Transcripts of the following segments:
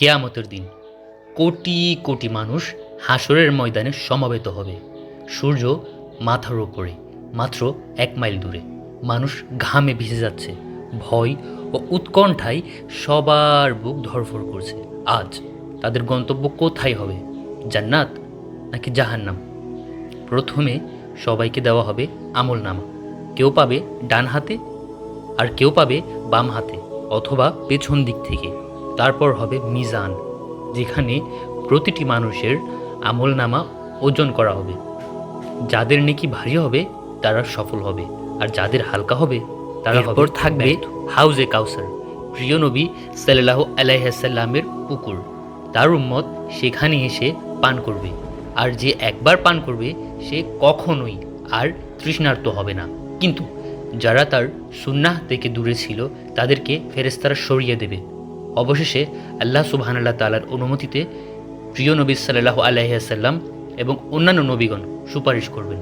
কেয়ামতের দিন কোটি কোটি মানুষ হাসরের ময়দানে সমবেত হবে। সূর্য মাথার ওপরে মাত্র এক মাইল দূরে। মানুষ ঘামে ভিজে যাচ্ছে। ভয় ও উৎকণ্ঠায় সবার বুক ধরফর করছে। আজ তাদের গন্তব্য কোথায় হবে? জান্নাত নাকি জাহান্নাম? প্রথমে সবাইকে দেওয়া হবে আমল নামা কেউ পাবে ডান হাতে আর কেউ পাবে বাম হাতে অথবা পেছন দিক থেকে। তারপর হবে মিজান যেখানে প্রতিটি মানুষের আমল নামা ওজন করা হবে। যাদের নেকি ভারী হবে তারা সফল হবে আর যাদের হালকা হবে তারা এরপর থাকবে হাউজে কাউসার প্রিয় নবী সাল্লাহ আলাইসাল্লামের পুকুর। তার উম্মত সেখানে এসে পান করবে আর যে একবার পান করবে সে কখনোই আর তৃষ্ণার্ত হবে না। কিন্তু যারা তার সুন্নাহ থেকে দূরে ছিল তাদেরকে ফেরেস্তারা সরিয়ে দেবে। অবশেষে আল্লাহ সুবহানাল্লাহ তালার অনুমতিতে প্রিয় নবী সাল্লাহ আলাইসাল্লাম এবং অন্যান্য নবীগণ সুপারিশ করবেন,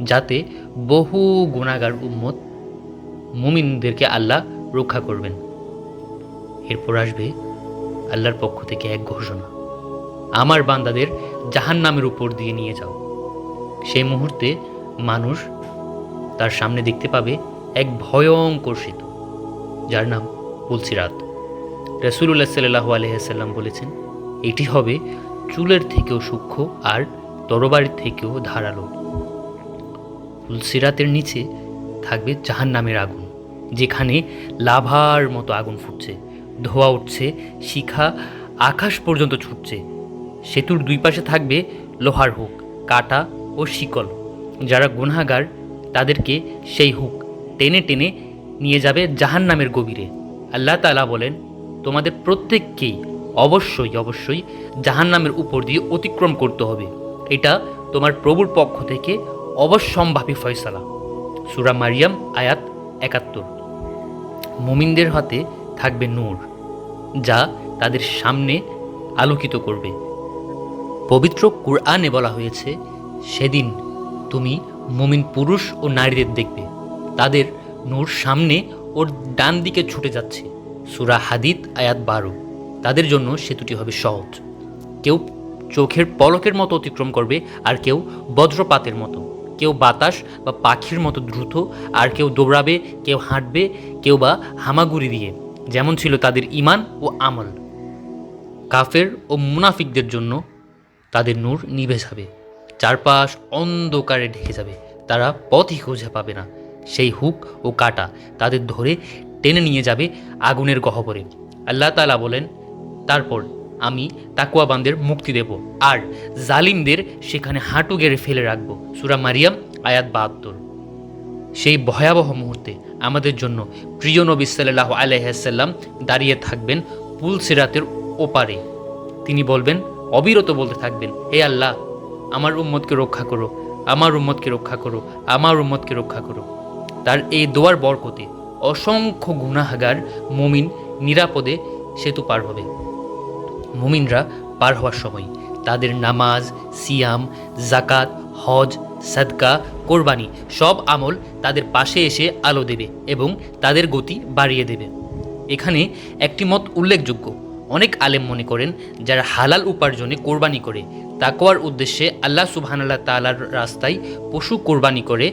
যাতে বহু গুণাগার উম্মত মুমিনদেরকে আল্লাহ রক্ষা করবেন। এরপর আসবে আল্লাহর পক্ষ থেকে এক ঘোষণা, আমার বান্দাদের জাহান নামের উপর দিয়ে নিয়ে যাও। সেই মুহূর্তে মানুষ তার সামনে দেখতে পাবে এক ভয়ঙ্কর সেতু, যার নাম পুলসিরাত। রসুল্লাহ সাল্লাহ আলহাম বলেছেন, এটি হবে চুলের থেকেও সূক্ষ্ম আর তরবারির থেকেও ধারালো। তুলসিরাতের নিচে থাকবে জাহান নামের আগুন, যেখানে লাভার মতো আগুন ফুটছে। ধোয়া উঠছে, শিখা আকাশ পর্যন্ত ছুটছে। সেতুর দুই পাশে থাকবে লোহার হুক, কাটা ও শিকল। যারা গুনাগার তাদেরকে সেই হুক টেনে টেনে নিয়ে যাবে জাহান নামের গভীরে। আল্লাহ তালা বলেন তোমাদের প্রত্যেককেই অবশ্যই অবশ্যই জাহান নামের উপর দিয়ে অতিক্রম করতে হবে। এটা তোমার প্রভুর পক্ষ থেকে অবশ্যম্ভাবী ফয়সালা। সুরা মারিয়াম, আয়াত একাত্তর। মুমিনদের হাতে থাকবে নূর, যা তাদের সামনে আলোকিত করবে। পবিত্র কুরআনে বলা হয়েছে, সেদিন তুমি মুমিন পুরুষ ও নারীদের দেখবে। তাদের নূর সামনে ওর ডান দিকে ছুটে যাচ্ছে। সুরা হাদিদ, আয়াত বারো। তাদের জন্য সেতুটি হবে সহজ। কেউ চোখের পলকের মতো অতিক্রম করবে, আর কেউ বজ্রপাতের মতো। কেউ বাতাস বা পাখির মতো দ্রুত, আর কেউ দৌড়াবে, কেউ হাঁটবে, কেউ বা হামাগুড়ি দিয়ে। যেমন ছিল তাদের ইমান ও আমল। কাফের ও মুনাফিকদের জন্য তাদের নূর নিভে যাবে। চারপাশ অন্ধকারে ঢেকে যাবে। তারা পথই খুঁজে পাবে না। সেই হুক ও কাটা তাদের ধরে টেনে নিয়ে যাবে আগুনের গহ্বরে। আল্লাহ তালা বলেন, তারপর আমি তাকুয়াবানদের মুক্তি দেব আর জালিমদের সেখানে হাঁটু গেড়ে ফেলে রাখব। সুরা মারিয়াম, আয়াত বাহাত্তর। সেই ভয়াবহ মুহূর্তে আমাদের জন্য প্রিয় নবী সাল্লাহ আলাইসাল্লাম দাঁড়িয়ে থাকবেন পুল সিরাতের ওপারে। তিনি বলবেন, অবিরত বলতে থাকবেন, হে আল্লাহ, আমার উম্মতকে রক্ষা করো, আমার উম্মতকে রক্ষা করো, আমার উম্মতকে রক্ষা করো। তার এই দোয়ার বরকতে অসংখ্য গুনাহগার মুমিন নিরাপদে সেতু পার হবে। মুমিনরা পার হওয়ার সময় তাদের নামাজ, সিয়াম জাকাত হজ, সাদকা, কোরবানি সব আমল তাদের পাশে এসে আলো দেবে এবং তাদের গতি বাড়িয়ে দেবে। এখানে একটি মত উল্লেখযোগ্য। অনেক আলেম মনে করেন, যারা হালাল উপার্জনে কোরবানি করে তাকোয়ার উদ্দেশ্যে আল্লাহ সুবহানাল্লাহ তালার রাস্তায় পশু কোরবানি করে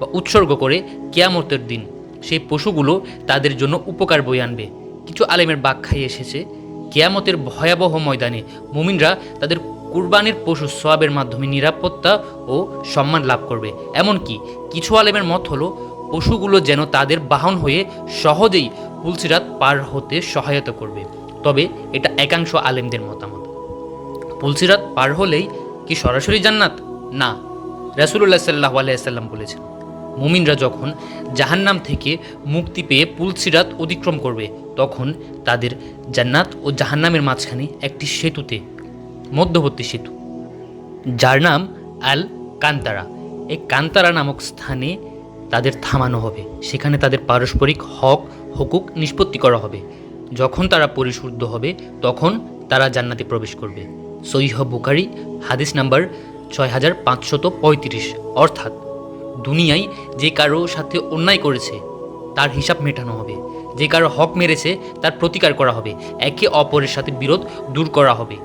বা উৎসর্গ করে কেয়ামতের দিন। সেই পশুগুলো তাদের জন্য উপকার বই আনবে। কিছু আলেমের ব্যাখ্যায় এসেছে। কেয়ামতের ভয়াবহ ময়দানে মুমিনরা তাদের কুরবানির পশু সোয়াবের মাধ্যমে নিরাপত্তা ও সম্মান লাভ করবে। এমনকি কিছু আলেমের মত হলো, পশুগুলো যেন তাদের বাহন হয়ে সহজেই পুলসিরাত পার হতে সহায়তা করবে। তবে এটা একাংশ আলেমদের মতামত। পুলসিরাত পার হলেই কি সরাসরি জান্নাত? না। রাসুল্লাহ সাল্লাহ আলাইসাল্লাম বলেছেন মুমিনরা যখন জাহান্নাম থেকে মুক্তি পেয়ে পুলসিরাত অতিক্রম করবে, তখন তাদের জান্নাত ও জাহান্নামের মাঝখানে একটি সেতুতে, মধ্যবর্তী সেতু। যার নাম আল কান্তারা। এই কান্তারা নামক স্থানে তাদের থামানো হবে। সেখানে তাদের পারস্পরিক হক, হুকুক নিষ্পত্তি করা হবে। যখন তারা পরিশুদ্ধ হবে, তখন তারা জান্নাতে প্রবেশ করবে। সৈহ বুকারি হাদিস নাম্বার ছয় হাজার পাঁচশত পঁয়ত্রিশ। অর্থাৎ দুনিয়ায় যে কারও সাথে অন্যায় করেছে, তার হিসাব মেটানো হবে। যে কারও হক মেরেছে, তার প্রতিকার করা হবে। একে অপরের সাথে বিরোধ দূর করা হবে।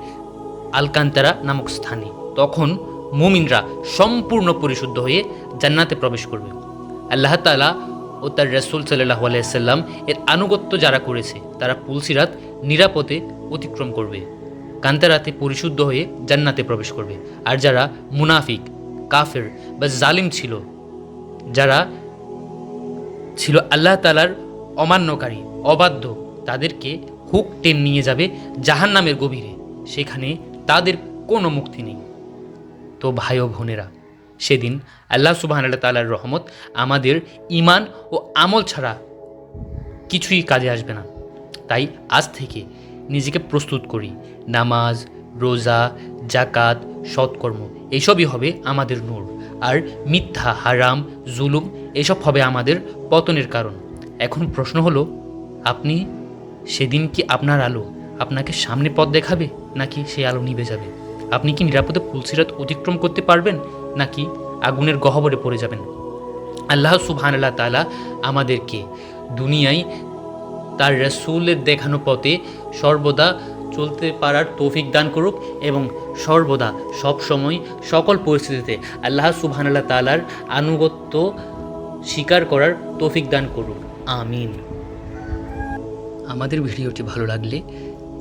আলকান্তারা নামক স্থানে। তখন মুমিনরা সম্পূর্ণ পরিশুদ্ধ হয়ে জান্নাতে প্রবেশ করবে। আল্লাহ তালা ও তার রসুল সাল্লাহ আলাইসাল্লাম এর আনুগত্য যারা করেছে, তারা পুলসিরাত নিরাপদে অতিক্রম করবে। কান্তারাতে পরিশুদ্ধ হয়ে জান্নাতে প্রবেশ করবে। আর যারা মুনাফিক, কাফের বা জালিম ছিল যারা ছিল আল্লাহ তালার অমান্যকারী, অবাধ্য, তাদেরকে হুক টেন নিয়ে যাবে জাহান নামের গভীরে। সেখানে তাদের কোনো মুক্তি নেই। তো ভাই ও বোনেরা, সেদিন আল্লাহ সুবাহ আল্লাহ তালার রহমত আমাদের ইমান ও আমল ছাড়া কিছুই কাজে আসবে না। তাই আজ থেকে নিজেকে প্রস্তুত করি। নামাজ, রোজা জাকাত সৎকর্ম এইসবই হবে আমাদের নূর। আর মিথ্যা, হারাম, জুলুম এসব হবে আমাদের পতনের কারণ। এখন প্রশ্ন হলো, আপনি সেদিন কি আপনার আলো আপনাকে সামনে পথ দেখাবে নাকি সেই আলো নিভে যাবে? আপনি কি নিরাপদে পুলসিরাত অতিক্রম করতে পারবেন নাকি আগুনের গহ্বরে পড়ে যাবেন? আল্লাহ সুবহান আল্লাহ তালা আমাদেরকে দুনিয়ায় তার রসুলের দেখানো পথে সর্বদা চলতে পারার তৌফিক দান করুক এবং সর্বদা সব সময় সকল পরিস্থিতিতে আল্লাহ সুবহানাল্লাহ তালার আনুগত্য স্বীকার করার তৌফিক দান করুক। আমিন। আমাদের ভিডিওটি ভালো লাগলে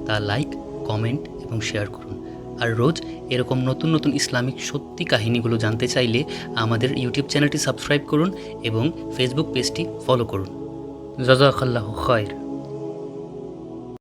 তা লাইক, কমেন্ট এবং শেয়ার করুন। আর রোজ এরকম নতুন নতুন ইসলামিক সত্যি কাহিনীগুলো জানতে চাইলে আমাদের ইউটিউব চ্যানেলটি সাবস্ক্রাইব করুন এবং ফেসবুক পেজটি ফলো করুন। জাজাকাল্লাহ খয়ের।